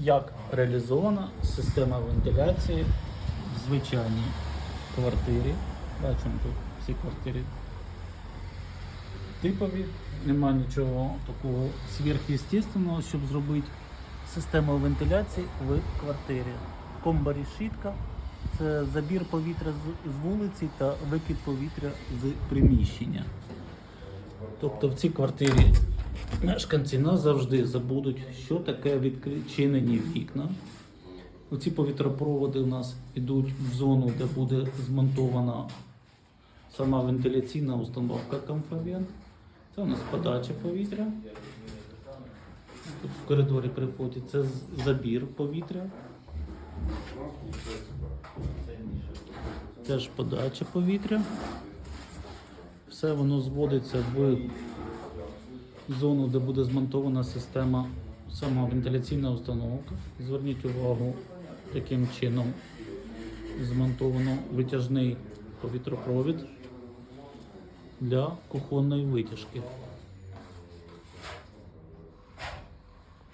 як реалізована система вентиляції в звичайній квартирі. Бачимо тут всі квартири типові. Нема нічого такого сверхъестественного, щоб зробити систему вентиляції в квартирі. Комбо-решітка – це забір повітря з вулиці та викид повітря з приміщення. Тобто в цій квартирі мешканці назавжди забудуть, що таке відчинені вікна. Оці повітропроводи у нас йдуть в зону, де буде змонтована сама вентиляційна установка Комфавент. Це у нас подача повітря. Тут в коридорі при вході це забір повітря. Теж подача повітря. Все воно зводиться в зону, де буде змонтована система сама вентиляційна установка. Зверніть увагу, яким чином змонтовано витяжний повітропровід для кухонної витяжки.